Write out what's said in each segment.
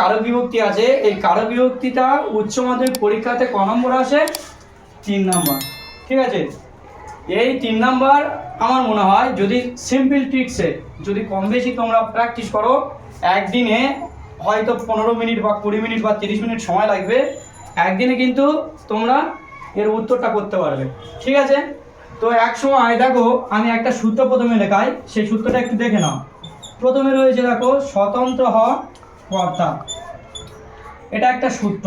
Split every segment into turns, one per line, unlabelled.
কারক বিভক্তি আছে। এই কারক বিভক্তিটা উচ্চ মাধ্যমিক পরীক্ষাতে ক নম্বর আসে? তিন নম্বর। ঠিক আছে? এই তিন নাম্বার আমার মনে হয় যদি সিম্পল ট্রিক্সে যদি কম বেশি তোমরা প্র্যাকটিস করো, একদিনে হয়তো পনেরো মিনিট বা কুড়ি মিনিট বা তিরিশ মিনিট সময় লাগবে। একদিনে কিন্তু তোমরা এর উত্তরটা করতে পারবে। ঠিক আছে? তো এক সময় দেখো, আমি একটা সূত্র প্রথমে লেখাই। সেই সূত্রটা একটু দেখে নাও। প্রথমে রয়েছে দেখো, স্বতন্ত্র হ কর্তা এটা একটা সূত্র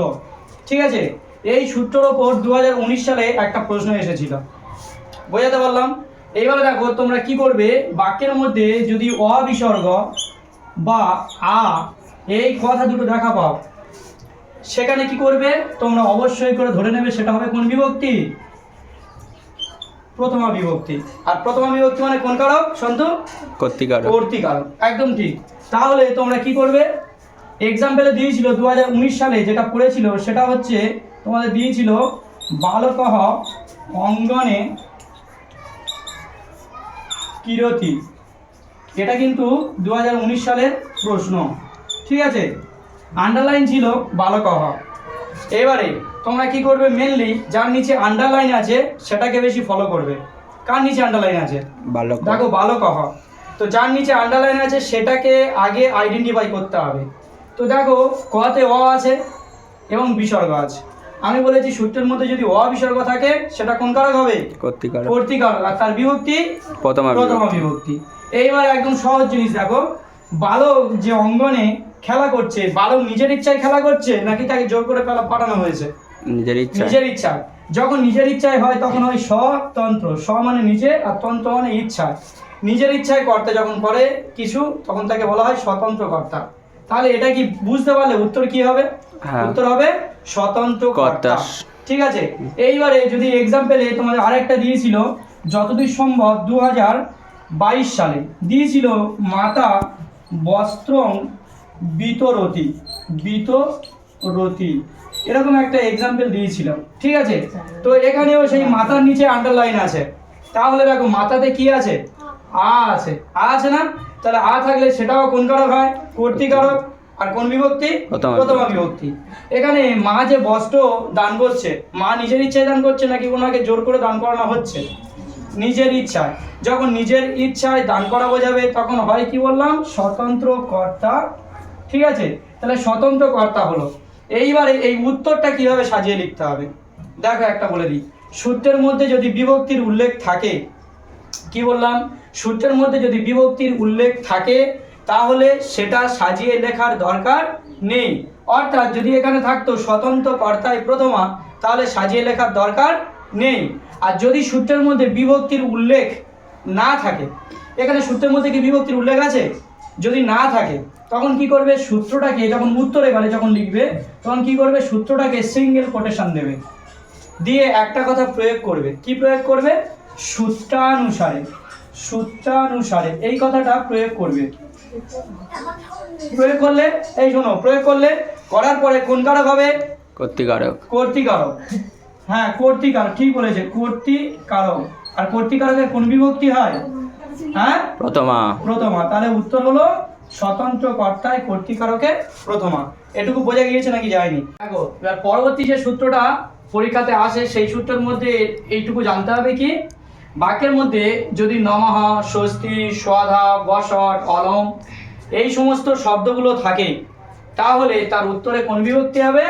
ঠিক আছে? এই সূত্রের ওপর দু হাজার উনিশ সালে একটা প্রশ্ন এসেছিল। বোঝাতে পারলাম? এইবারে দেখো তোমরা কি করবে? বাক্যের মধ্যে যদি অ বিসর্গ বা আ এই কথা দুটো দেখা পাও সেখানে কি করবে? তোমরা অবশ্যই করে ধরে নেবে সেটা হবে কোন বিভক্তি? প্রথমা বিভক্তি। আর প্রথমা বিভক্তি মানে কোন কারক? সন্তু?
কর্তিকারক।
কর্তিকারক। একদম ঠিক। তাহলে তোমরা কি করবে? এক্সাম্পলে দিয়েছিল দু হাজার উনিশ সালে যেটা পড়েছিল সেটা হচ্ছে তোমাদের দিয়েছিল বালকহ অঙ্গনে কিরতি। এটা কিন্তু দু হাজার উনিশ সালের প্রশ্ন। ঠিক আছে? আন্ডারলাইন ছিল বালকহ। এবারে তোমরা কি করবে মেনলি যার নিচে আন্ডারলাইন আছে সেটাকে বেশি ফলো করবে। কার নিচে আন্ডারলাইন আছে?
বালক
দেখো বালক হ তো যার নিচে আন্ডারলাইন আছে সেটাকে আগে আইডেন্টিফাই করতে হবে। তো দেখো কতে অ আছে এবং বিসর্গ আছে। আমি বলেছি সূত্রের মধ্যে যদি অ বিসর্গ থাকে সেটা কোন কারক হবে?
কর্তিকারক।
কর্তিকারক। আর তার বিভক্তি?
প্রথমা
প্রথমা
বিভক্তি।
বিভক্তি এইবার একদম সহজ জিনিস দেখো। বালক যে অঙ্গনে খেলা করছে বালক নিজের ইচ্ছায় খেলা করছে নাকি তাকে জোর করে খেলা পাঠানো হয়েছে?
নিজের ইচ্ছা
নিজের ইচ্ছা যখন নিজের ইচ্ছায় হয় তখন হয় স্বতন্ত্র। স্ব মানে নিজে আর তন্ত্র মানে ইচ্ছা। নিজের ইচ্ছায় কর্তা যখন করে কিছু তখন তাকে বলা হয় স্বতন্ত্র কর্তা তাহলে এটা কি বুঝতে পারলে উত্তর কি হবে?
হ্যাঁ।
উত্তর হবে স্বতন্ত্র কর্তা।
কর্তা।
ঠিক আছে? এইবারে যদি এক্সাম্পলে তোমাদের আরেকটা দিয়েছিল যতদূর সম্ভব দু হাজার বাইশ সালে। দিয়েছিল মাতা বস্ত্রং বিতরতি। বিতরতি। এরকম একটা এক্সাম্পল দিয়েছিল ঠিক আছে? তো এখানেও সেই মাথার নিচে আন্ডারলাইন আছে। তাহলে দেখো মাথাতে কি আছে? আ আছে। আ আছে না? তাহলে আ থাকলে সেটাও কোন কারক হয়? কর্তিকারক আর কোন বিভক্তি?
প্রথমা
বিভক্তি। এখানে মা যে বস্ত্র দান করছে মা নিজের ইচ্ছায় দান করছে নাকি ওনাকে জোর করে দান করানো হচ্ছে? নিজের ইচ্ছায়। যখন নিজের ইচ্ছায় দান করা বোঝাবে তখন হয় কি বললাম? স্বতন্ত্র কর্তা। ঠিক আছে? তাহলে স্বতন্ত্র কর্তা হলো। এইবারে এই উত্তরটা কীভাবে সাজিয়ে লিখতে হবে? দেখো একটা বলে দিই। সূত্রের মধ্যে যদি বিভক্তির উল্লেখ থাকে কি বললাম? সূত্রের মধ্যে যদি বিভক্তির উল্লেখ থাকে, তাহলে সেটা সাজিয়ে লেখার দরকার নেই। অর্থাৎ যদি এখানে থাকতো স্বতন্ত্র কর্তায় প্রথমা, তাহলে সাজিয়ে লেখার দরকার নেই। আর যদি সূত্রের মধ্যে বিভক্তির উল্লেখ না থাকে, এখানে সূত্রের মধ্যে কি বিভক্তির উল্লেখ আছে? যদি না থাকে, তখন কি করবে? সূত্রটাকে যখন উত্তরে গেলে যখন লিখবে, তখন কি করবে? সূত্রটাকে সিঙ্গেল কোটেশন দেবে। দিয়ে একটা কথা প্রয়োগ করবে। কি প্রয়োগ করবে? সূত্রানুসারে। সূত্রানুসারে এই কথাটা প্রয়োগ করবে। প্রয়োগ করলে এই শোনো প্রয়োগ করলে করার পরে কোন কারক হবে?
কর্তিকারক।
কর্তিকারক। হ্যাঁ কর্তিকারক ঠিক বলেছে কর্তিকারক। আর কর্তিকারকের কোন বিভক্তি হয়? হ্যাঁ?
প্রথমা।
প্রথমা। তাহলে উত্তর হলো স্বতন্ত্র কর্তায় কর্তিকারকের প্রথমা। এটুকু বোঝা গিয়েছে নাকি যায়নি? দেখো এবার পরবর্তী যে সূত্রটা পরীক্ষাতে আসে সেই সূত্রের মধ্যে এইটুকু জানতে হবে কি বাক্যের মধ্যে যদি নমঃ, স্বস্তি সধা বসট অলম এই সমস্ত শব্দগুলো থাকে, তাহলে তার উত্তরে কোন বিভক্তি হবে?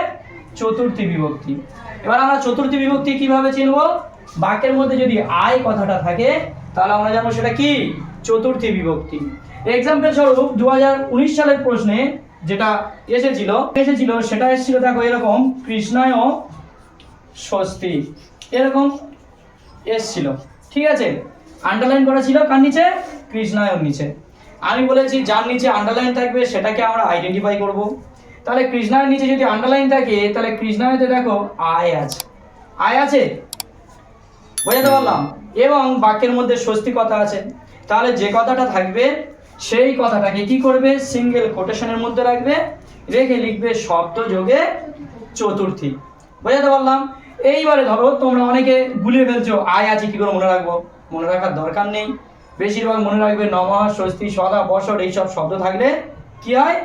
চতুর্থী বিভক্তি। এবার আমরা চতুর্থী বিভক্তি কীভাবে চিনব? বাক্যের মধ্যে যদি আয় কথাটা থাকে, তাহলে আমরা জানব সেটা কি? চতুর্থী বিভক্তি। এক্সাম্পল স্বরূপ দু হাজার উনিশ সালের প্রশ্নে যেটা এসেছিল এসেছিল, সেটা এসেছিল, দেখো এরকম, কৃষ্ণায় স্বস্তি, এরকম এসছিল। ঠিক আছে? আন্ডারলাইন করা ছিল কার নিচে? কৃষ্ণায়ন নিচে। আমি বলেছি যার নিচে আন্ডারলাইন থাকবে সেটাকে আমরা আইডেন্টিফাই করব। তাহলে কৃষ্ণায়ন নিচে যদি আন্ডারলাইন থাকে তাহলে কৃষ্ণায়তে দেখো আয় আছে। আয় আছে? বোঝাতে পারলাম? এবং বাক্যের মধ্যে স্বস্তি কথা আছে। তাহলে যে কথাটা থাকবে সেই কথাটাকে কি করবে? সিঙ্গেল কোটেশনের মধ্যে রাখবে। রেখে লিখবে শব্দ যোগে চতুর্থী। বোঝাতে পারলাম? এইবারে ধরো তোমরা অনেকে গুলিয়ে ফেলছো, আয় আছে, কি করে মনে রাখব? মনে রাখার দরকার নেই। বেশিরভাগ মনে রাখবে নমঃ, স্বস্তি, সদা, বসর, এইসব শব্দ থাকলে কি হয়?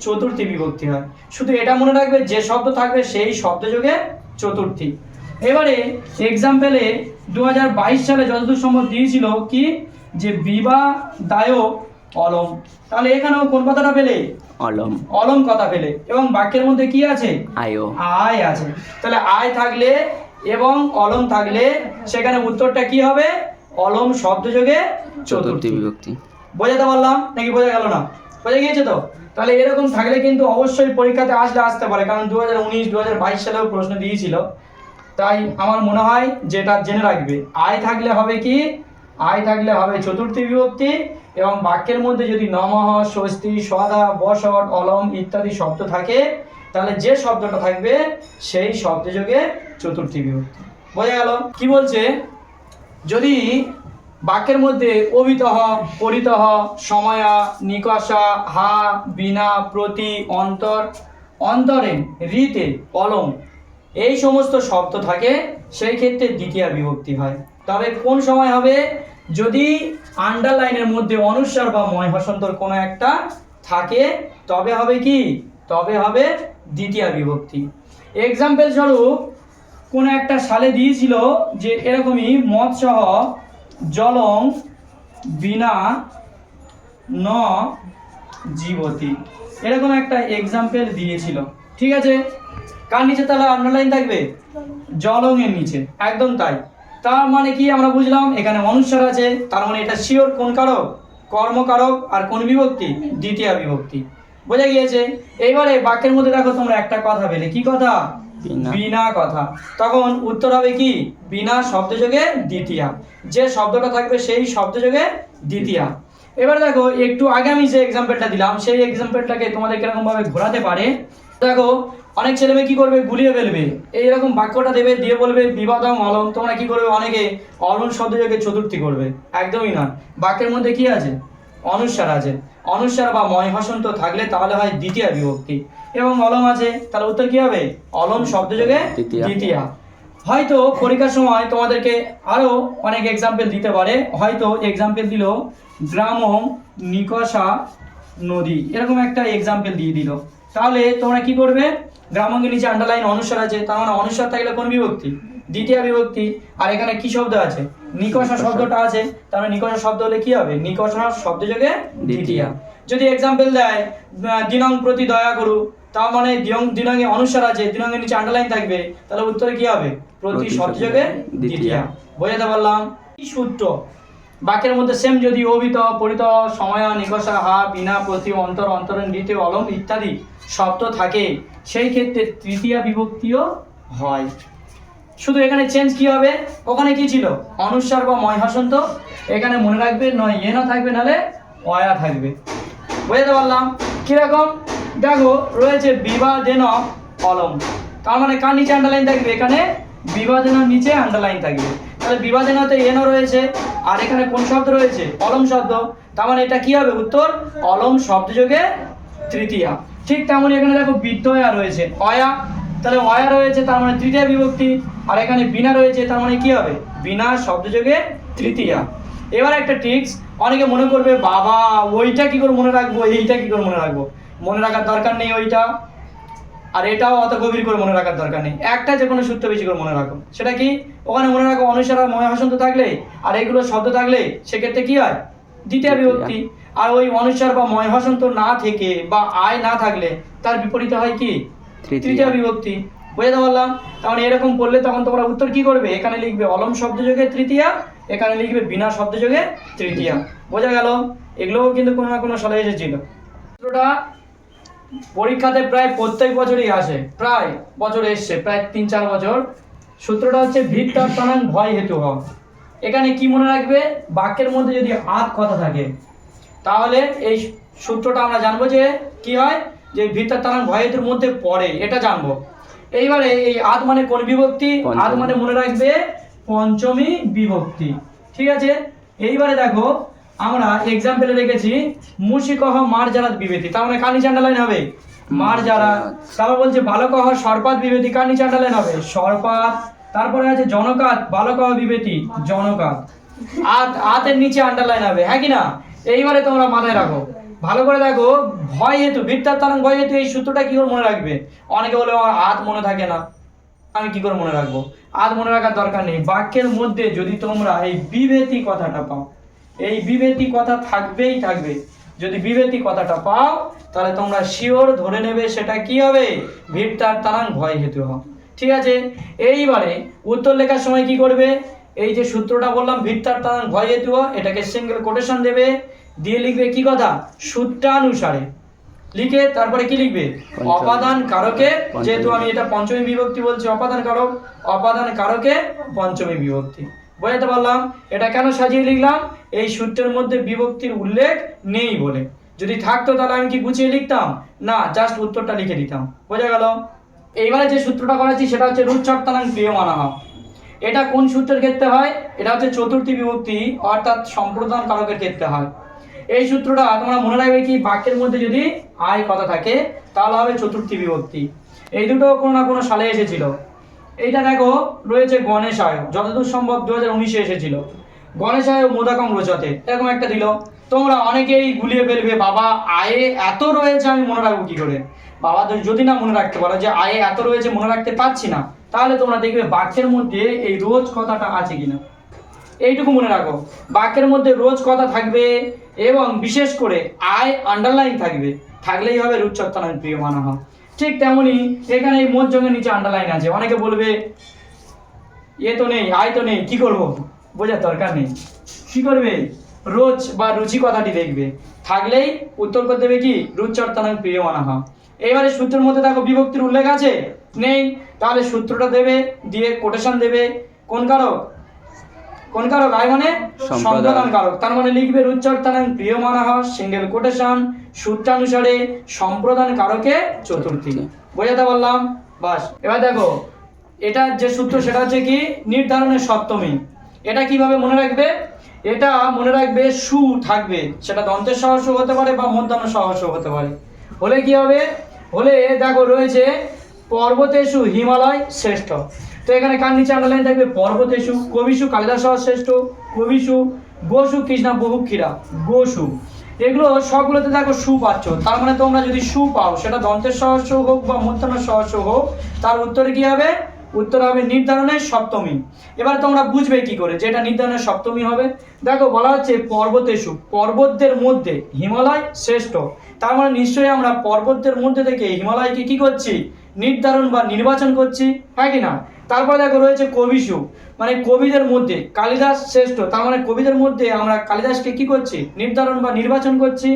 চতুর্থী বিভক্তি হয়। শুধু এটা মনে রাখবে, যে শব্দ থাকবে সেই শব্দ যোগে চতুর্থী। এবারে এক্সাম্পলে দু সালে যতদূর সম্ভব দিয়েছিল কি? যে বিবাদায়ক অলম। তাহলে এখানেও কোন কথাটা পেলে?
অলম।
অলম কথা পেলে। এবং বাক্যের মধ্যে কি আছে?
আয়ো।
আয় আছে। তাহলে আয় থাকলে এবং অলম থাকলে সেখানে উত্তরটা কি হবে? অলম শব্দ যোগে
চতুর্থী।
চতুর্থী
বিভক্তি।
বোঝাতে পারলাম? নাকি বোঝা গেল না? বোঝা গিয়েছে তো? তাহলে এরকম থাকলে কিন্তু অবশ্যই পরীক্ষাতে আসলে আসতে পারে। কারণ দু হাজার উনিশ দু হাজার বাইশ সালেও প্রশ্ন দিয়েছিল। তাই আমার মনে হয় যেটা জেনে রাখবে আয় থাকলে হবে কি? আয় থাকলে হবে চতুর্থী বিভক্তি এবং বাক্যের মধ্যে যদি নমঃ, স্বস্তি, সদা বসট অলম ইত্যাদি শব্দ থাকে, তাহলে যে শব্দটা থাকবে, সেই শব্দ যোগে চতুর্থী বিভক্তি। বোঝা গেল? কি বলছে? যদি বাক্যের মধ্যে অভিতহ পরিতহ, সময়া, নিকষা, হা, বিনা, প্রতি, অন্তর, অন্তরে রীতে অলম, এই সমস্ত শব্দ থাকে, সেই ক্ষেত্রে দ্বিতীয় বিভক্তি হয়। তবে কোন সময় হবে? যদি আন্ডারলাইনের মধ্যে অনুস্বার বা ময় হসন্তর কোনো একটা থাকে তবে হবে কি? তবে হবে দ্বিতীয় বিভক্তি। এক্সাম্পল স্বরূপ কোনো একটা সালে দিয়েছিল যে এরকমই মদ সহ জলং বিনা ন জীবতী। এরকম একটা এক্সাম্পল দিয়েছিল। ঠিক আছে? কার নিচে তাহলে আন্ডারলাইন থাকবে? জলং এর নিচে। একদম তাই। তার মানে কি আমরা বুঝলাম? এখানে অনুস্বার আছে তার মানে এটা শিওর কোন কারক? কর্মকারক আর কোন বিভক্তি? দ্বিতীয় বিভক্তি। বোঝা গিয়েছে? এইবারে বাক্যের মধ্যে দেখো তোমরা একটা কথা পেলে। কি কথা?
বিনা।
কথা। তখন উত্তর হবে কি? বিনা শব্দযোগে দ্বিতীয়া। যে শব্দটা থাকবে সেই শব্দযোগে দ্বিতীয়া। এবার দেখো একটু আগে আমি যে এক্সাম্পলটা দিলাম সেই এক্সাম্পলটাকে তোমাদের কীরকম ভাবে ঘোরাতে পারে? দেখো অনেক ছেলে মেয়ে কি করবে? গুলিয়ে ফেলবে। এইরকম বাক্যটা দেবে দিয়ে বলবে বিবাদম অলম তোমরা কি করবে? অনেকে অলম শব্দযোগে চতুর্থী করবে। একদমই না বাক্যের মধ্যে কি আছে? অনুস্বার আছে। অনুস্বার বা ময় হসন্ত থাকলে তাহলে হয় দ্বিতীয় বিভক্তি। এবং অলম আছে তাহলে উত্তর কি হবে? অলম শব্দযোগে
দ্বিতীয়া।
দ্বিতীয়া। হয়তো পরীক্ষার সময় তোমাদেরকে আরও অনেক এক্সাম্পল দিতে পারে। হয়তো এক্সাম্পল দিল গ্রাম নিকষা নদী। এরকম একটা এক্সাম্পল দিয়ে দিল। তাহলে তোমরা কি করবে? গ্রামঙ্গের নিচে আন্ডারলাইন অনুস্বার আছে। তার মানে অনুস্বার থাকলে কোন বিভক্তি? দ্বিতীয় বিভক্তি। আর এখানে কি শব্দ আছে? নিকষা শব্দটা আছে। তার মানে নিকষা শব্দ হলে কি হবে? নিকষা শব্দ যোগে দ্বিতীয়া। যদি এক্সাম্পল দেয় দিনং প্রতি দয়া করু তার মানে দিনং দিনঙ্গে অনুসার আছে দিনঙ্গের নিচে আন্ডারলাইন থাকবে তাহলে উত্তরে কি হবে? প্রতি শব্দ যোগে
দ্বিতীয়া।
দ্বিতীয়া। বোঝাতে পারলাম? কি সূত্র? বাক্যের মধ্যে সেম যদি অভিত পরিত সময় নিকষা হা বিনা প্রতি অন্তর অন্তরণ দ্বিতীয় অলম ইত্যাদি শব্দ থাকে, সেই ক্ষেত্রে তৃতীয়া বিভক্তিও হয়। শুধু এখানে চেঞ্জ কি হবে? ওখানে কি ছিল? অনুস্বার বা ময় হসন্ত। এখানে মনে রাখবে, নয় এ না থাকবে, নালে অয়া থাকবে। বুঝতে পারলাম? কীরকম? দেখো, রয়েছে বিবাদেন অলম তার মানে কার নিচে আন্ডারলাইন থাকবে? এখানে বিবাদেনার নিচে আন্ডারলাইন থাকবে। তাহলে বিবাদেনাতে এনও রয়েছে, আর এখানে কোন শব্দ রয়েছে? অলম শব্দ। তার মানে এটা কি হবে? উত্তর অলম শব্দযোগে তৃতীয়া। ঠিক তেমনই এখানে দেখো বিদ্যয়া রয়েছে। অয়া, তাহলে অয়া রয়েছে, তার মানে তৃতীয় বিভক্তি। আর এখানে বিনা রয়েছে, তার মানে কি হবে? বিনা শব্দযোগে তৃতীয়া। এবার একটা ট্রিক্স অনেকে মনে করবে, বাবা, ওইটা কি করে মনে রাখব? এইটা কি করে মনে রাখব? মনে রাখার দরকার নেই ওইটা। আর এটাও অত গভীর করে মনে রাখার দরকার নেই। একটা যে কোনো সূত্র বেশি করে মনে রাখো। সেটা কি? ওখানে মনে রাখো, অনুসার আর ময় হাসন্ত থাকলে, আর এইগুলো শব্দ থাকলে, সেক্ষেত্রে কি হয়? দ্বিতীয় বিভক্তি। আর ওই অনুসার বা ময় হসন্ত না থেকে বা আয় না থাকলে তার বিপরীতে হয় কি?
তৃতীয়।
বিভক্তি। বুঝতে পারলাম? তাহলে এরকম করলে তখন তোমরা উত্তর কি করবে? এখানে লিখবে অলম শব্দযোগে তৃতীয়া এখানে লিখবে বিনা শব্দযোগে তৃতীয়া। বোঝা গেল? এগুলোও কিন্তু কোনো না কোনো সালে এসেছিল। সূত্রটা পরীক্ষাতে প্রায় প্রত্যেক বছরই আসে। প্রায় বছর এসছে প্রায় তিন চার বছর। সূত্রটা হচ্ছে ভিত্তার টানান ভয় হেতু হওয়া। এখানে কি মনে রাখবে? বাক্যের মধ্যে যদি আত কথা থাকে তাহলে এই সূত্রটা আমরা জানব যে কি হয়? যে ভিতর টানান ভয় হেতুর মধ্যে পড়ে এটা জানব। এইবারে এই আদ মানে কোন বিভক্তি? আদ মানে মনে রাখবে পঞ্চমী বিভক্তি। ঠিক আছে? এইবারে দেখো আমরা এক্সাম্পলে রেখেছি মুশিকহ মার জারাত বিবেতি তার মানে কানি নিচে আন্ডারলাইন হবে? মার যারা তারপর বলছে বালকহ সর্পাত বিবেতি কার নিচে আন্ডারলাইন হবে? সর্পাত। তারপরে আছে জনকাত বালকহ বিবেতি জনকাত। আত আতের নিচে আন্ডারলাইন হবে হ্যাঁ কি না? এইবারে তোমরা মাথায় রাখো। ভালো করে দেখো, ভয় হেতু, বৃত্তার তারণ ভয় হেতু এই সূত্রটা কি করে মনে রাখবে? অনেকে বলে, আমার হাত মনে থাকে না। আমি কি করে মনে রাখব? আর মনে রাখার দরকার নেই। বাক্যের মধ্যে যদি তোমরা এই বিভেতি কথাটা পাও, এই বিভেতি কথা থাকবেই থাকবে। যদি বিভেতি কথাটা পাও, তাহলে তোমরা শিওর ধরে নেবে সেটা কি হবে? ভিড়টার তারাং ভয় হেতু হবে। ঠিক আছে? এইবারে উত্তর লেখার সময় কি করবে? এই যে সূত্রটা বললাম ভিত্তার তারাং ভয় এটাকে সিঙ্গেল কোটেশন দেবে। দিয়ে লিখবে কি কথা? সূত্রানুসারে। লিখে তারপরে কি লিখবে? অপাদান কারকে যেহেতু আমি এটা পঞ্চমী বিভক্তি বলছি অপাদান কারক অপাদান কারকে পঞ্চমী বিভক্তি। বোঝাতে পারলাম? এটা কেন সাজিয়ে লিখলাম? এই সূত্রের মধ্যে বিভক্তির উল্লেখ নেই বলে। যদি থাকতো তাহলে আমি কি গুছিয়ে লিখতাম? না জাস্ট উত্তরটা লিখে দিতাম। বোঝা গেল? এইবারে যে সূত্রটা করাচ্ছি সেটা হচ্ছে রুচ্চর্তানাং প্রিয় মানা হয় এটা কোন সূত্রের ক্ষেত্রে হয়? এটা হচ্ছে চতুর্থী বিভক্তি, অর্থাৎ সম্প্রদান কারকের ক্ষেত্রে হয়। এই সূত্রটা তোমরা মনে রাখবে কি? বাক্যের মধ্যে যদি আয় কথা থাকে, তাহলে হবে চতুর্থী বিভক্তি। এই দুটো কোনো না কোনো সালে এসেছিল। এইটা দেখো, রয়েছে গণেশ আয় যতদূর সম্ভব দু হাজার উনিশে এসেছিল। গণেশ আয় মোদাকম রোচাতে। এরকম একটা দিল। তোমরা অনেকেই গুলিয়ে ফেলবে, বাবা, আয়ে এত রয়েছে, আমি মনে রাখব কি করে? বাবা তো যদি না মনে রাখতে পারো যে আয়ে এত রয়েছে মনে রাখতে পারছি না, তাহলে তোমরা দেখবে বাক্যের মধ্যে এই রোজ কথাটা আছে কিনা। এইটুকু মনে রাখো, বাক্যের মধ্যে রোজ কথা থাকবে এবং বিশেষ করে আয় আন্ডারলাইন থাকবে। থাকলেই হবে রূপচত্বনায় প্রিয় মানা হয় ঠিক তেমনি এখানে এই মোট জঙ্গের নিচে আন্ডারলাইন আছে। অনেকে বলবে, এ তো নেই, আয় তো নেই, কি করব? বোঝার দরকার নেই। কি করবে? রোজ বা রুচি কথাটি দেখবে। থাকলেই উত্তর করতে দেবে কি? রুচর্তনাং প্রিয় মানা হয় এবারে সূত্রের মধ্যে দেখো বিভক্তির উল্লেখ আছে? নেই। তাহলে সূত্রটা দেবে দিয়ে কোটেশন দেবে। কোন কারক? কোন কারক? আয় মানে।
সম্প্রদান।
কারক তার মানে লিখবে রুচ্চার্তানাং প্রিয় মানা হয় সিঙ্গেল কোটেশন সূত্রানুসারে সম্প্রদান কারকে চতুর্থী। বোঝাতে পারলাম? বাস। এবার দেখো এটা যে সূত্র সেটা হচ্ছে কি? নির্ধারণের সপ্তমী। এটা কীভাবে মনে রাখবে? এটা মনে রাখবে সু থাকবে। সেটা দন্তের সহস্র হতে পারে বা মধ্যাহ্ন সহস্র হতে পারে। হলে কি হবে? হলে দেখো রয়েছে পর্বতেশু হিমালয় শ্রেষ্ঠ। তো এখানে কার নিচে আন্ডারলাইন থাকবে? পর্বতেশু কবিশু কালিদাস শ্রেষ্ঠ কবিশু গোসু, কৃষ্ণা বহুক্ষীরা গোসু। এগুলো সবগুলোতে দেখো সু পাচ্ছ। তার মানে তোমরা যদি সু পাও, সেটা দন্তের সহস্র হোক বা মধ্যাহ্ন সহস্র হোক, তার উত্তরে কি হবে? উত্তর হবে নির্ধারণের সপ্তমী। এবার তোমরা বুঝবে কি করে যে এটা নির্ধারণের সপ্তমী হবে। দেখো বলা হচ্ছে পর্বতেশু পর্বতদের মধ্যে হিমালয় শ্রেষ্ঠ। তার মানে নিশ্চয়ই আমরা পর্বতদের মধ্যে থেকে হিমালয়কে কি করছি? নির্ধারণ বা নির্বাচন করছি, হয় কি না? তারপর দেখো রয়েছে কবিসু মানে কবিদের মধ্যে, কালিদাস শ্রেষ্ঠ, তার মানে কবিদের মধ্যে আমরা কালিদাসকে কি করছি? নির্ধারণ বা নির্বাচন করছি।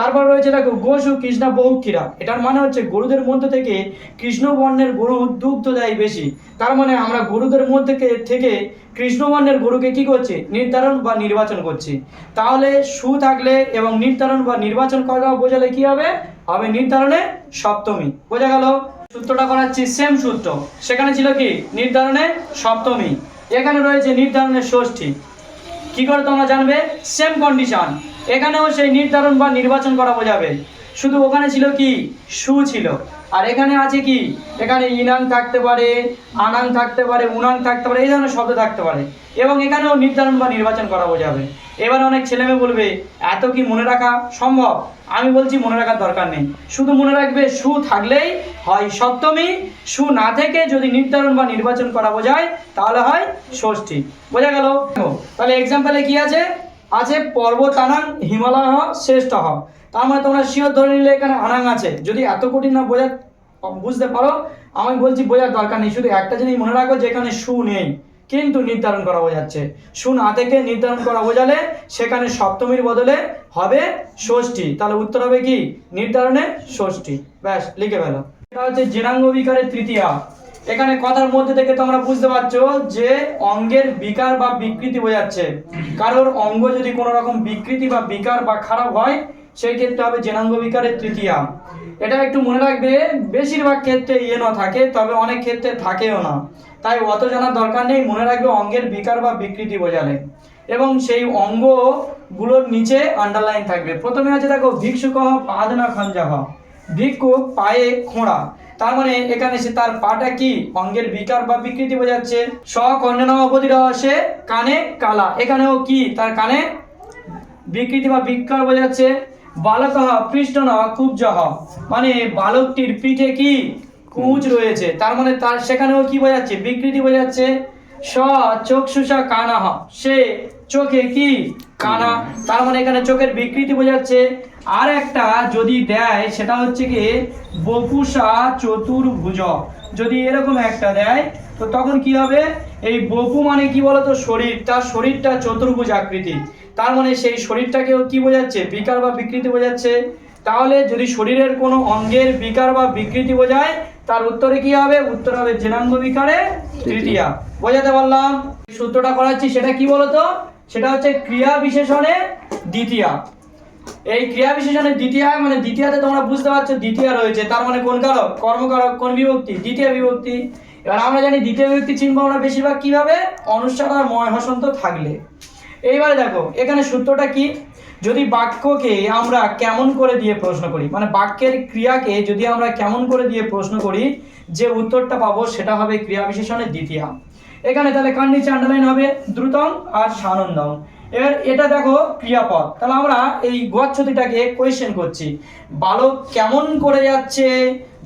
তারপর রয়েছে দেখো, গোসু, কৃষ্ণা বহু বহুক্ষীরা এটার মানে হচ্ছে গরুদের মধ্যে থেকে কৃষ্ণ বর্ণের গরু দুগ্ধ দেয় বেশি। তার মানে আমরা গরুদের মধ্যে থেকে কৃষ্ণ বর্ণের গরুকে কি করছি? নির্ধারণ বা নির্বাচন করছি। তাহলে সু থাকলে এবং নির্ধারণ বা নির্বাচন করা বোঝালে কি হবে? হবে নির্ধারণে সপ্তমী। বোঝা গেল? সূত্রটা করাচ্ছি সেম সূত্র। সেখানে ছিল কি? নির্ধারণে সপ্তমী। এখানে রয়েছে নির্ধারণের ষষ্ঠী। কি করে তোমরা জানবে? সেম কন্ডিশন এখানেও সেই নির্ধারণ বা নির্বাচন করা বোঝাবে। শুধু ওখানে ছিল কি? সু ছিল। আর এখানে আছে কি? এখানে ইনাং থাকতে পারে, আনাং থাকতে পারে, উনাং থাকতে পারে, এই ধরনের শব্দ থাকতে পারে। এবং এখানেও নির্ধারণ বা নির্বাচন করা বোঝাবে। এবার অনেক ছেলেমেয়ে বলবে, এত কি মনে রাখা সম্ভব? আমি বলছি মনে রাখার দরকার নেই। শুধু মনে রাখবে, সু থাকলেই হয় সপ্তমী, সু না থেকে যদি নির্ধারণ বা নির্বাচন করা বোঝায়, তাহলে হয় ষষ্ঠী। বোঝা গেল? তাহলে এক্সাম্পলে কি আছে? আছে পর্বত আনাং, হিমালয় শ্রেষ্ঠ হ তার মানে তোমরা শিওর ধরে নিলে এখানে আনাং আছে। যদি এত কঠিন না বোঝা বুঝতে পারো, আমি বলছি বোঝার দরকার নেই। শুধু একটা জিনিস মনে রাখো যে এখানে সু নেই, কিন্তু নির্ধারণ করা বোঝাচ্ছে। সু না থেকে নির্ধারণ করা বোঝালে সেখানে সপ্তমীর বদলে হবে ষষ্ঠী। তাহলে উত্তর হবে কি? নির্ধারণে ষষ্ঠী। ব্যাস, লিখে ফেলো। এটা হচ্ছে জেনাঙ্গ বিকারের তৃতীয়া। এখানে কথার মধ্যে থেকে তোমরা বুঝতে পারছ যে অঙ্গের বিকার বা বিকৃতি বোঝাচ্ছে। কারোর অঙ্গ যদি কোনো রকম বিকৃতি বা বিকার বা খারাপ হয়, সেই ক্ষেত্রে হবে জেনাঙ্গ বিকারের তৃতীয়া। এটা একটু মনে রাখবে, বেশিরভাগ ক্ষেত্রে ইয়ে না থাকে, তবে অনেক ক্ষেত্রে থাকেও না। তাই অত জানার দরকার নেই, মনে রাখবে অঙ্গের বিকার বা বিকৃতি বোঝালে। এবং সেই অঙ্গগুলোর নিচে আন্ডারলাইন থাকবে। প্রথমে আছে দেখো, ভিক্ষুক পাদনা খঞ্জাহ ভিক্ষু পায়ে খোঁড়া। তার মানে এখানে সে তার পাটা কি? অঙ্গের বিকার বা বিকৃতি বোঝাচ্ছে। স কন্যা অবধি কানে কালা। এখানেও কি? তার কানে বিকৃতি বা বিকার বোঝাচ্ছে। বালক পৃষ্ঠ ন কুব্জ মানে বালকটির পিঠে কি? কুচ রয়েছে। তার মানে তার সেখানেও কি বোঝাচ্ছে? বিকৃতি বোঝাচ্ছে। স চোখ চক্ষুষা কানাহ। সে চোখে কি? কানা তার মানে এখানে চোখের বিকৃতি বোঝাচ্ছে। আর একটা যদি দেয়, সেটা হচ্ছে কি বপুষা চতুর্ভুজ যদি এরকম একটা দেয়, তো তখন কি হবে? এই বপু মানে কি বলতো? শরীর তার শরীরটা চতুর্ভুজ আকৃতি। তার মানে সেই শরীরটাকেও কি বোঝাচ্ছে? বিকার বা বিকৃতি বোঝাচ্ছে। তাহলে যদি শরীরের কোনো অঙ্গের বিকার বা বিকৃতি বোঝায়, তার উত্তরে কি হবে? উত্তর হবে জেনাঙ্গ বিকারে তৃতীয়া। বোঝাতে পারলাম? সূত্রটা করাচ্ছি, সেটা কি বলতো? সেটা হচ্ছে ক্রিয়া বিশেষণে দ্বিতীয়া। এই ক্রিয়া বিশেষণের দ্বিতীয় মানে দ্বিতীয়তে তোমরা বুঝতে পারছ দ্বিতীয় রয়েছে, তার মানে কোন কারক? কর্মকারক, কোন বিভক্তি? দ্বিতীয় বিভক্তি। এবার আমরা জানি দ্বিতীয় বিভক্তি চিনব আমরা বেশিরভাগ কীভাবে? অনুসার আর ময় হসন্ত থাকলে। এইবারে দেখো, এখানে সূত্রটা কি? যদি বাক্যকে আমরা কেমন করে দিয়ে প্রশ্ন করি মানে বাক্যের ক্রিয়াকে যদি আমরা কেমন করে দিয়ে প্রশ্ন করি, যে উত্তরটা পাবো সেটা হবে ক্রিয়া বিশেষণের দ্বিতীয়। এখানে তাহলে কার আন্ডারলাইন হবে? দ্রুতম আর সানন্দম। এবার এটা দেখো ক্রিয়াপদ। তাহলে আমরা এই গচ্ছতিটাকে কোয়েশ্চেন করছি। বালক কেমন করে যাচ্ছে?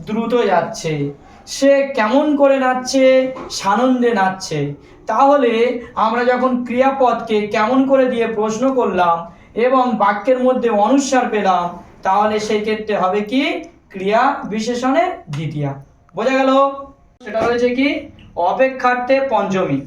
দ্রুত যাচ্ছে। সে কেমন করে নাচছে? সানন্দে নাচছে। তাহলে আমরা যখন ক্রিয়াপদকে কেমন করে দিয়ে প্রশ্ন করলাম এবং বাক্যের মধ্যে অনুস্বার পেলাম, তাহলে সেই ক্ষেত্রে হবে কি? ক্রিয়া বিশেষণের দ্বিতীয়া। বোঝা গেল? সেটা রয়েছে কি? অপেক্ষার্থে পঞ্চমী।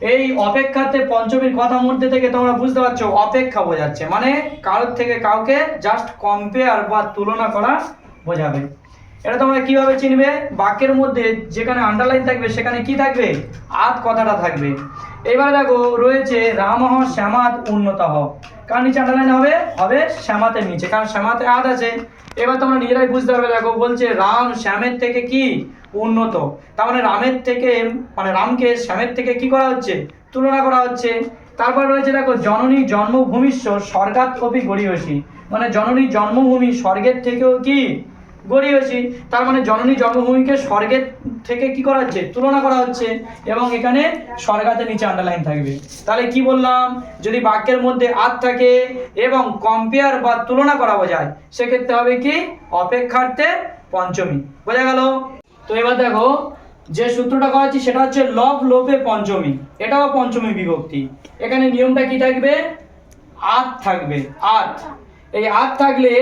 এই অপেক্ষাতে পঞ্চমীর কথা মধ্যে থেকে তোমরা বুঝতে পারছ, অপেক্ষা বোঝাচ্ছে। মানে কারোর থেকে কাউকে জাস্ট কম্পেয়ার বা তুলনা করা বোঝাবে। এটা তোমরা কীভাবে চিনবে? বাক্যের মধ্যে যেখানে আন্ডারলাইন থাকবে, সেখানে কি থাকবে? আত কথাটা থাকবে। এবার দেখো, রয়েছে রামহ শ্যামাত উন্নত হ। কার নিচে আন্ডারলাইন হবে? হবে শ্যামাতের নিচে। কারণ শ্যামাতে আত আছে। এবার তোমরা নিজেরাই বুঝতে পারবে, দেখো বলছে রাম শ্যামের থেকে কি? উন্নত। মানে রামের থেকে মানে রামকে, শ্যামের থেকে কি করা হচ্ছে? তুলনা করা হচ্ছে। তারপর রয়েছে দেখো, জননী জন্মভূমিশ্বর স্বর্গাত কপি গড়িয়সী। মানে জননী জন্মভূমি স্বর্গের থেকেও কি? গড়িয়সী। তার মানে জননী জন্মভূমিকে স্বর্গের থেকে কি করা হচ্ছে? তুলনা করা হচ্ছে। এবং এখানে স্বর্গাতে নিচে আন্ডারলাইন থাকবে। তাহলে কি বললাম? যদি বাক্যের মধ্যে আত থাকে এবং কম্পেয়ার বা তুলনা করা বোঝায়, সেক্ষেত্রে হবে কি? অপেক্ষার্থে পঞ্চমী। বোঝা গেল? তো এবার দেখো, যে সূত্রটা করাচ্ছি সেটা হচ্ছে লব লোপে পঞ্চমী। এটাও পঞ্চমী বিভক্তি। এখানে নিয়মটা কি থাকবে? আত থাকবে। আত এই আত থাকলে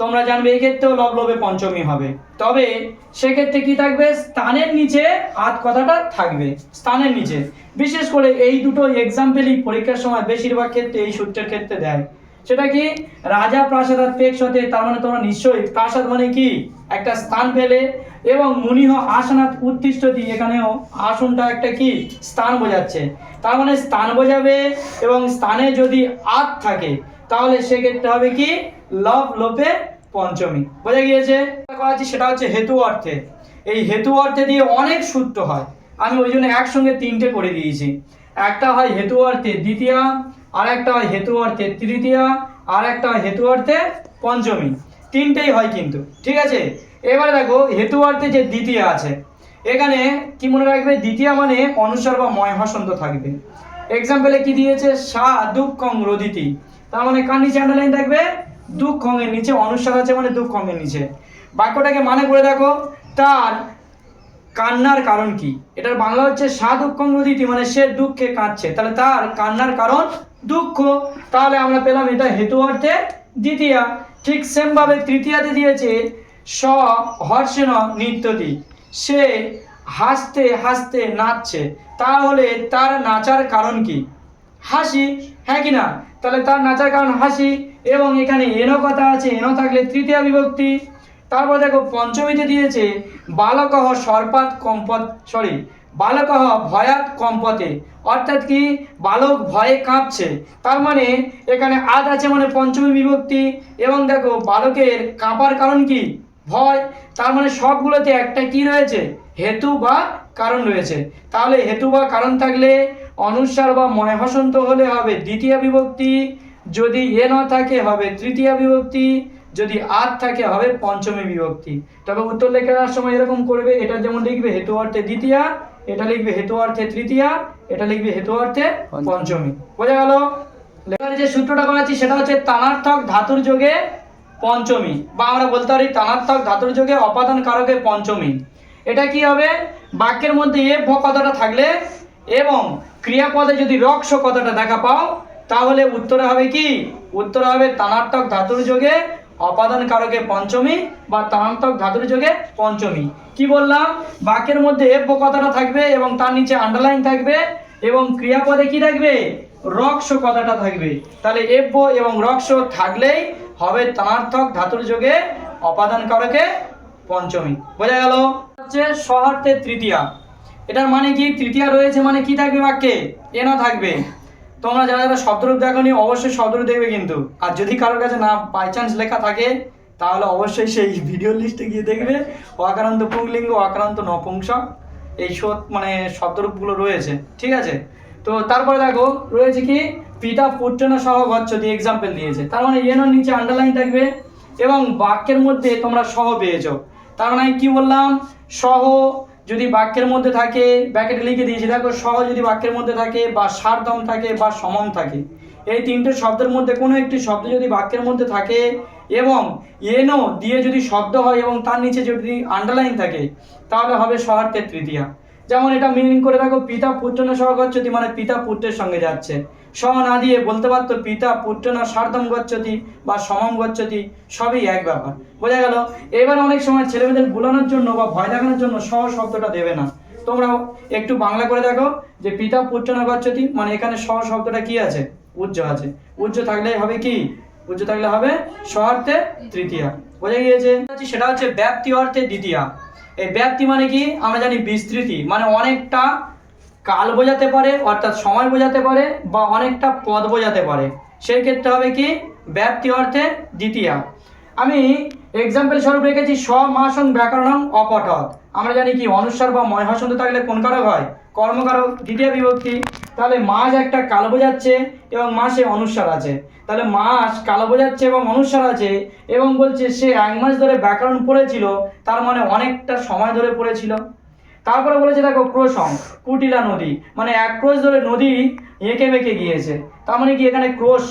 তোমরা জানবে এই ক্ষেত্রেও লব লোপে পঞ্চমী হবে। তবে সেক্ষেত্রে কি থাকবে? স্থানের নিচে আত কথাটা থাকবে। স্থানের নিচে। বিশেষ করে এই দুটো এক্সাম্পলই পরীক্ষার সময় বেশিরভাগ ক্ষেত্রে এই সূত্রের ক্ষেত্রে দেয়। সেটা কি? রাজা প্রাসাদ পেক্ষতে তার মানে তোমরা নিশ্চয়ই প্রাসাদ মানে কি? একটা স্থান পেলে এবং মুনিহ আসনাথ উত্তিষ্ঠতি এখানেও আসনটা একটা কি? স্থান বোঝাচ্ছে। তার মানে স্থান বোঝাবে এবং স্থানে যদি আত থাকে, তাহলে সেক্ষেত্রে হবে কি? লব লোপে পঞ্চমী। বোঝা গিয়েছে? সেটা হচ্ছে হেতু অর্থে। এই হেতু অর্থে দিয়ে অনেক সূত্র হয়। আমি ওই জন্য একসঙ্গে তিনটে করে দিয়েছি। একটা হয় হেতু অর্থে, দ্বিতীয়া আর একটা হয় হেতু অর্থে তৃতীয়া আর একটা হয় হেতু অর্থে পঞ্চমী। তিনটেই হয় কিন্তু, ঠিক আছে? এবারে দেখো হেতু অর্থে যে দ্বিতীয় আছে, এখানে কি মনে রাখবে? দ্বিতীয় মানে অনুসার বা ময় হসন্ত থাকবে এক্সাম্পলে কি দিয়েছে? সা দুঃখং রদিতি। তার মানে কার নিচে আন্ডারলাইন থাকবে? দুঃখং এর নিচে। অনুসার আছে মানে দুঃখং এর নিচে। বাক্যটাকে মানে করে দেখো, তার কান্নার কারণ কি? এটার বাংলা হচ্ছে সা দুঃখং রদিতি মানে সে দুঃখে কাঁদছে। তাহলে তার কান্নার কারণ দুঃখ, তাহলে আমরা পেলাম এটা হেতু অর্থে দ্বিতীয়া। ঠিক সেম ভাবে তৃতীয়াতে দিয়েছে, স হর্ষণ নৃত্যতি সে হাসতে হাসতে নাচছে। তাহলে তার নাচার কারণ কি? হাসি হ্যাঁ কি না? তাহলে তার নাচার কারণ হাসি এবং এখানে এনো কথা আছে, এনো থাকলে তৃতীয় বিভক্তি। তারপর দেখো, পঞ্চমীতে দিয়েছে, বালকহ সর্পাত কম্পত সরি বালকহ ভয়াত কম্পতে। অর্থাৎ কি? বালক ভয়ে কাঁপছে। তার মানে এখানে আদ আছে মানে পঞ্চমী বিভক্তি এবং দেখো বালকের কাঁপার কারণ কি? ভয়। তার মানে সবগুলোতে একটা কি রয়েছে? হেতু বা কারণ রয়েছে। তাহলে হেতু বা কারণ থাকলে অনুসার বা ময় হসন্ত হলে হবে দ্বিতীয় বিভক্তি, যদি এ ন থাকে হবে তৃতীয় বিভক্তি, যদি আত থাকে হবে পঞ্চমী বিভক্তি। তবে উত্তর লেখার সময় এরকম করবে, এটা যেমন লিখবে, হেতু অর্থে দ্বিতীয়া এটা লিখবে হেতু অর্থে তৃতীয়া এটা লিখবে হেতু অর্থে পঞ্চমী। বোঝা গেল? লেখার যে সূত্রটা করাচ্ছি সেটা হচ্ছে তানার্থক ধাতুর যোগে পঞ্চমী। বা আমরা বলতে পারি তানাত্মক ধাতুর যোগে অপাদান কারকে পঞ্চমী। এটা কি হবে? বাক্যের মধ্যে এ ভ কথাটা থাকলে? এবং ক্রিয়াপদে যদি রক্স কথাটা দেখা পাও তাহলে উত্তরে হবে কি? উত্তরে হবে তানাত্মক ধাতুর যোগে অপাদান কারকে পঞ্চমী বা তানাত্মক ধাতুর যোগে পঞ্চমী। কি বললাম? বাক্যের মধ্যে এ ভ কথাটা থাকবে এবং তার নিচে আন্ডারলাইন থাকবে এবং ক্রিয়াপদে কি থাকবে? রক্স কথাটা থাকবে। তাহলে এব্য এবং রক্স থাকলেই হবে তানার্থক ধাতুর যোগে অপাদান কারকে পঞ্চমী। বোঝা গেল? হচ্ছে সহার্থে তৃতীয়া। এটার মানে কি? তৃতীয়া রয়েছে মানে কি থাকবে বাক্যে? এ না থাকবে। তোমরা যারা যারা শব্দরূপ দেখোনি, অবশ্যই শব্দরূপ দেখবে কিন্তু। আর যদি কারোর কাছে না বাই চান্স লেখা থাকে তাহলে অবশ্যই সেই ভিডিও লিস্টে গিয়ে দেখবে। অকারান্ত পুংলিঙ্গ, অকারান্ত নপুংসক, এই সব মানে শব্দরূপগুলো রয়েছে, ঠিক আছে? তো তারপরে দেখো, রয়েছে কি? পিতা পুত্রনা সহ গচ্ছতি এক্সাম্পল দিয়েছে। তার মানে এনোর নিচে আন্ডারলাইন থাকবে এবং বাক্যের মধ্যে তোমরা সহ পেয়েছ। তার মানে কি বললাম? সহ যদি বাক্যের মধ্যে থাকে ব্যাকেটে লিখে দিয়েছি, দেখো সহ যদি বাক্যের মধ্যে থাকে বা সারদম থাকে বা সমম থাকে। এই তিনটে শব্দের মধ্যে কোনো একটি শব্দ যদি বাক্যের মধ্যে থাকে এবং এনো দিয়ে যদি শব্দ হয় এবং তার নিচে যদি আন্ডারলাইন থাকে, তাহলে হবে সহার্থের তৃতীয়া। যেমন এটা মিনিং করে দেখো, পিতা পুত্র না সহ গচ্ছতি মানে পিতা পুত্রের সঙ্গে যাচ্ছে। সহ না দিয়ে বলতে পারতো পিতা পুত্র না সার্ধম গচ্ছতি বা সমম গচ্ছতি, সবই এক ব্যাপার। বোঝা গেল? এবার অনেক সময় ছেলেমেয়েদের ভুলানোর জন্য বা ভয় দেখানোর জন্য সহ শব্দটা দেবে না। তোমরা একটু বাংলা করে দেখো, যে পিতা পুত্র না গচ্ছতি মানে এখানে সহ শব্দটা কি আছে? উজ্জ আছে। উজ্জ থাকলে হবে কি? উজ্জ থাকলে হবে সহার্থে তৃতীয়া। বোঝা গিয়েছে? সেটা হচ্ছে ব্যাপ্তি অর্থে দ্বিতীয়া। এই ব্যাপ্তি মানে কি? আমরা জানি বিস্তৃতি। মানে অনেকটা কাল বোঝাতে পারে, অর্থাৎ সময় বোঝাতে পারে বা অনেকটা পদ বোঝাতে পারে। সেই ক্ষেত্রে হবে কি? ব্যাপ্তি অর্থে দ্বিতীয়া। আমি এক্সাম্পল স্বরূপ রেখেছি সমাসন ব্যাকরণং অপঠৎ আমরা জানি কি অনুস্বার বা ময়হাসন্ত থাকলে কোন কারক হয়? কর্মকারক, দ্বিতীয় বিভক্তি। তাহলে মাস একটা কালো বোঝাচ্ছে এবং মাসে অনুস্বার আছে। তাহলে মাস কালো বোঝাচ্ছে এবং অনুস্বার আছে এবং বলছে সে এক মাস ধরে ব্যাকরণ পড়েছিল, তার মানে অনেকটা সময় ধরে পড়েছিল। তারপরে বলেছে, দেখো, ক্রোশং, কুটিলা নদী। মানে এক ক্রোশ ধরে নদী এঁকে বেঁকে গিয়েছে। তার মানে কি, এখানে ক্রোশ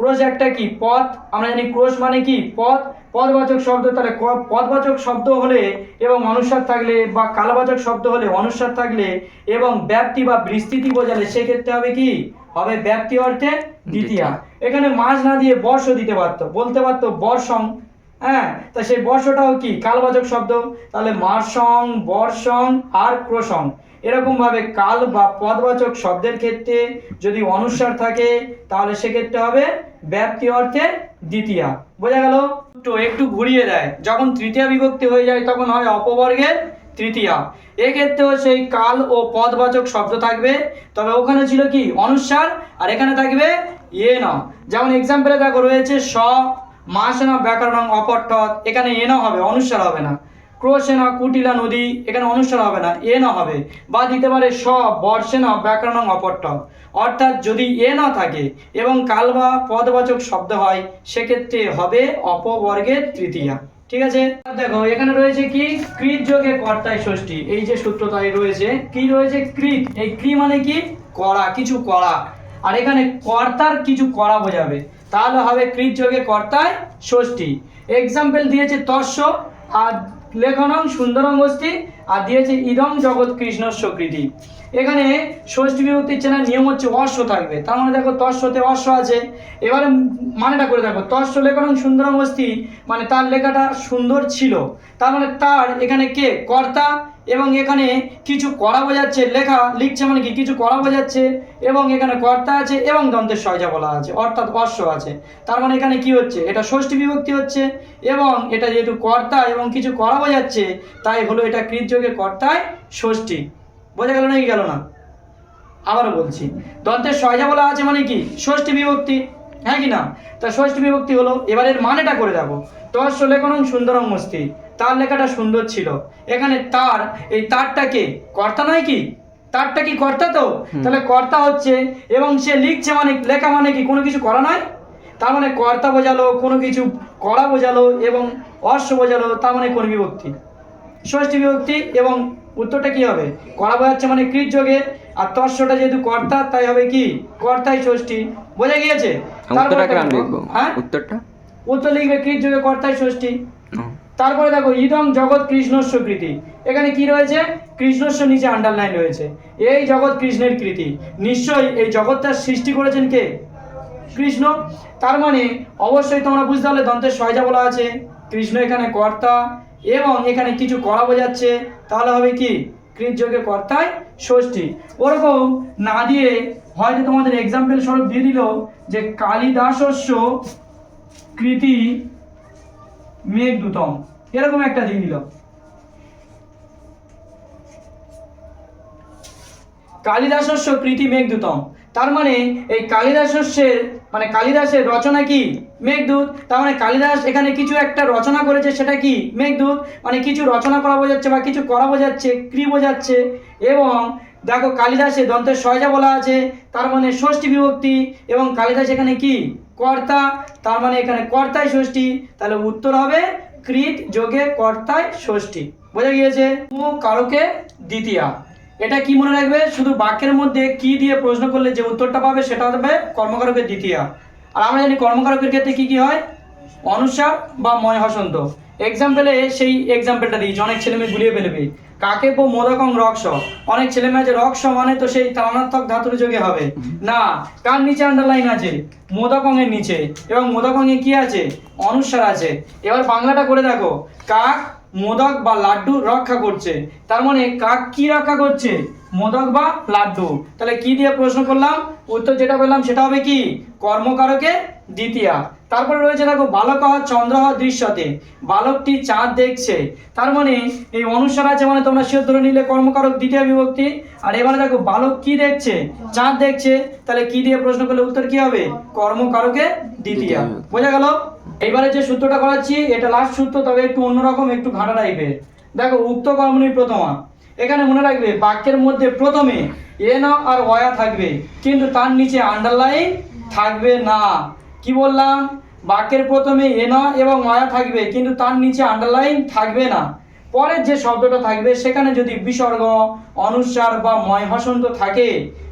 ক্রোশ একটা কি? পথ। আমরা জানি ক্রোশ মানে কি? পথ। পদবাচক শব্দ তাহলে পদবাচক শব্দ হলে এবং অনুস্বার থাকলে বা কালবাচক শব্দ হলে অনুস্বার থাকলে এবং ব্যাপ্তি বা বিস্তৃতি বোঝালে সেক্ষেত্রে হবে কি? হবে ব্যাপ্তি অর্থে দ্বিতীয়া। এখানে মাস না দিয়ে বর্ষ দিতে পারতো। বলতে পারতো বর্ষং। হ্যাঁ? তা সেই বর্ষটাও কি? কালবাচক শব্দ। তাহলে মার্সং বর্ষং আর ক্রোশং। এরকম ভাবে কাল বা পদবাচক শব্দের ক্ষেত্রে যদি অনুস্বার থাকে, তাহলে সেক্ষেত্রে হবে ব্যাপ্তি অর্থে দ্বিতীয়া। বোঝা গেল? তো একটু ঘুরিয়ে দেয়। যখন তৃতীয় বিভক্তি হয়ে যায়, তখন হয় অপবর্গের তৃতীয়া। এক্ষেত্রেও সেই কাল ও পদবাচক শব্দ থাকবে। তবে ওখানে ছিল কি? অনুস্বার আর এখানে থাকবে এ ন। যেমন এক্সাম্পলে দেখো, রয়েছে স মাসেনা ব্যাকরণ অপঠৎ এখানে এ না হবে অনুস্বার হবে না। ক্রোশেনা, কুটিলা নদী এখানে অনুস্বার হবে না, এ না হবে। বা দিতে পারে স বর্ষেনা, ব্যাকরণ অপঠ্য অর্থাৎ যদি এ না থাকে এবং কাল বা পদবাচক শব্দ হয়, সেক্ষেত্রে হবে অপবর্গের তৃতীয়া। ঠিক আছে? দেখো, এখানে রয়েছে কি? কৃত যোগে কর্তায় ষষ্ঠী। এই যে সূত্রটাই রয়েছে, কি রয়েছে? কৃত। এই ক্রি মানে কি? করা কিছু করা আর এখানে কর্তার কিছু করা বোঝাবে। তাহলে হবে কৃত যোগে কর্তায় ষষ্ঠী। এক্সাম্পল দিয়েছে তস্য, আর লেখনং সুন্দরং অস্তি, আর দিয়েছে ইদম জগৎ কৃষ্ণ স্বকৃতি এখানে ষষ্ঠী বিভক্তির চেনার নিয়ম হচ্ছে অশ্ব থাকবে। তার মানে দেখো তস্বতে অশ্ব আছে। এবারে মানেটা করে দেখো, তস্ব লেখনং সুন্দরং অস্তি মানে তার লেখাটা সুন্দর ছিল। তার মানে তার এখানে কে? কর্তা এবং এখানে কিছু করা বোঝাচ্ছে, লেখা লিখছে মানে কি? কিছু করা বোঝাচ্ছে এবং এখানে কর্তা আছে এবং দন্তের সয়জা বলা আছে, অর্থাৎ অশ্ব আছে। তার মানে এখানে কি হচ্ছে? এটা ষষ্ঠী বিভক্তি হচ্ছে এবং এটা যেহেতু কর্তা এবং কিছু করা বোঝাচ্ছে, তাই হলো এটা কৃতযোগের কর্তায় ষষ্ঠী। বোঝা গেল না কি গেল না? আবারও বলছি, দন্তের সয়জা বলা আছে মানে কি? ষষ্ঠী বিভক্তি হ্যাঁ কি না? তা ষষ্ঠী বিভক্তি হলো, এবারের মানেটা করে দেখো। তস্য লেখনং সুন্দরম মস্তি। তার লেখাটা সুন্দর ছিল। এখানে তার এই তারটা কে? কর্তা নয় কি? তারটা কি কর্তা তো? তাহলে কর্তা হচ্ছে এবং সে লিখছে মানে লেখা মানে কি? কোনো কিছু করা নয়? তার মানে কর্তা বোঝালো কোনো কিছু করা বোঝালো এবং অশ্ব বোঝালো তার মানে কোন বিভক্তি। ষষ্ঠী বিভক্তি এবং উত্তরটা কি হবে? করা বোঝাচ্ছে মানে কৃত যোগে আর তস্যটা যেহেতু কর্তা তাই হবে কি? কর্তাই ষষ্ঠী। বোঝা গিয়েছে?
উত্তরটা
হ্যাঁ?
উত্তরটা?
উত্তর লিখবে কৃত যোগে কর্তায় ষষ্ঠী। তারপরে দেখো, ইদং জগৎ কৃষ্ণস্ব কৃতি। এখানে কি রয়েছে? কৃষ্ণস্ব নিচে আন্ডারলাইন রয়েছে। এই জগৎ কৃষ্ণের কৃতি। নিশ্চয়ই এই জগৎটার সৃষ্টি করেছেন কে? কৃষ্ণ। তার মানে অবশ্যই তোমরা বুঝতে পারলে, দন্তের সহজা বলা আছে। কৃষ্ণ এখানে কর্তা এবং এখানে কিছু করা বোঝাচ্ছে। তাহলে হবে কি? কৃত যোগে কর্তায় ষষ্ঠী। ওরকম না দিয়ে হয়তো তোমাদের এক্সাম্পল স্বরূপ দিয়ে দিল যে কালিদাসস্য কৃতি মেঘদূতম। এরকম একটা দিয়ে দিল কালিদাসস্য কৃতি মেঘদূতম। তার মানে এই কালিদাসস্যের মানে কালিদাসের রচনা কি? মেঘদূত। তার মানে কালিদাস এখানে কিছু একটা রচনা করেছে, সেটা কি? মেঘদূত। মানে কিছু রচনা করা বোঝাচ্ছে বা কিছু করা বোঝাচ্ছে ক্রি বোঝাচ্ছে। এবং দেখো কালিদাসে দন্তের সহজা বলা আছে, তার মানে ষষ্ঠী বিভক্তি। এবং কালিদাস এখানে কি? কর্তা। তার মানে এখানে কর্তায় ষষ্ঠী। তাহলে উত্তর হবে কৃত যোগে কর্তায় ষষ্ঠী। বোঝা গিয়েছে? ও কারকে দ্বিতীয়া। এটা কি মনে রাখবে? শুধু বাক্যের মধ্যে কি দিয়ে প্রশ্ন করলে যে উত্তরটা পাবে সেটা হবে কর্মকারকের দ্বিতীয়া। আর আমরা জানি কর্মকারকের ক্ষেত্রে কি কি হয়? অনুসার বা ময় হসন্ত। এক্সাম্পলে সেই এক্সাম্পলটা দিয়েছি। অনেক ছেলে মেয়ে গুলিয়ে ফেলবে। কাকে পো মোদকং রক্স অনেক ছেলে মেয়ে রক্স মানে তো সেই তালনাত্মক ধাতুর যোগে হবে। না, কার নিচে আন্ডারলাইন আছে? মোদকং এর নিচে। এবং মোদকং এ কি আছে? অনুসার আছে। এবার বাংলাটা করে দেখো। কাক, মোদক বা লাড্ডু রক্ষা করছে। তার মানে কাক কি রক্ষা করছে? মোদক বা লাড্ডু। তাহলে কি দিয়ে প্রশ্ন করলাম? উত্তর যেটা বললাম সেটা হবে কি? কর্মকারকে দ্বিতীয়া। তারপরে রয়েছে দেখো বালক চন্দ্র দৃশ্যতে। বালকটি চাঁদ দেখছে। তার মানে এই অনুসার আছে মানে তোমরা শিওর ধরে নিলে কর্মকারক দ্বিতীয় বিভক্তি। আর এবারে দেখো বালক কি দেখছে? চাঁদ দেখছে। তাহলে কি দিয়ে প্রশ্ন করলে উত্তর কি হবে? কর্মকারকে দ্বিতীয়া। বোঝা গেল? এবারে যে সূত্রটা করাচ্ছি এটা লাস্ট সূত্র তবে একটু অন্যরকম একটু ঘাটা টাইপের দেখো উক্ত কর্মণি প্রথমা। এখানে মনে রাখবে, বাক্যের মধ্যে প্রথমে এ ন আর অয়া থাকবে, কিন্তু তার নিচে আন্ডারলাইন থাকবে না। কি বললাম? বাক্যের প্রথমে এ ন এবং অয়া থাকবে, কিন্তু তার নিচে আন্ডারলাইন থাকবে না। পরের যে শব্দটা থাকবে, সেখানে যদি বিসর্গ, অনুসার বা ময় হসন্ত থাকে,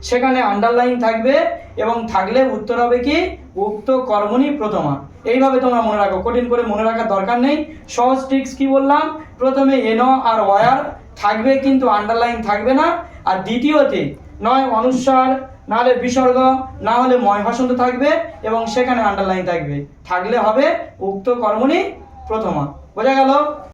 সেখানে আন্ডারলাইন থাকবে এবং থাকলে উত্তর হবে কি? উক্ত কর্মণি প্রথমা। এইভাবে তোমরা মনে রাখো, কঠিন করে মনে রাখার দরকার নেই। সহজ ট্রিক্স কি বললাম? প্রথমে এন আর ওয়ার থাকবে কিন্তু আন্ডারলাইন থাকবে না। আর দ্বিতীয়তে, নয় অনুসার না হলে বিসর্গ না হলে ময় ভাষণ থাকবে এবং সেখানে আন্ডারলাইন থাকবে। থাকলে হবে উক্ত কর্মণি প্রথমা। বোঝা গেল?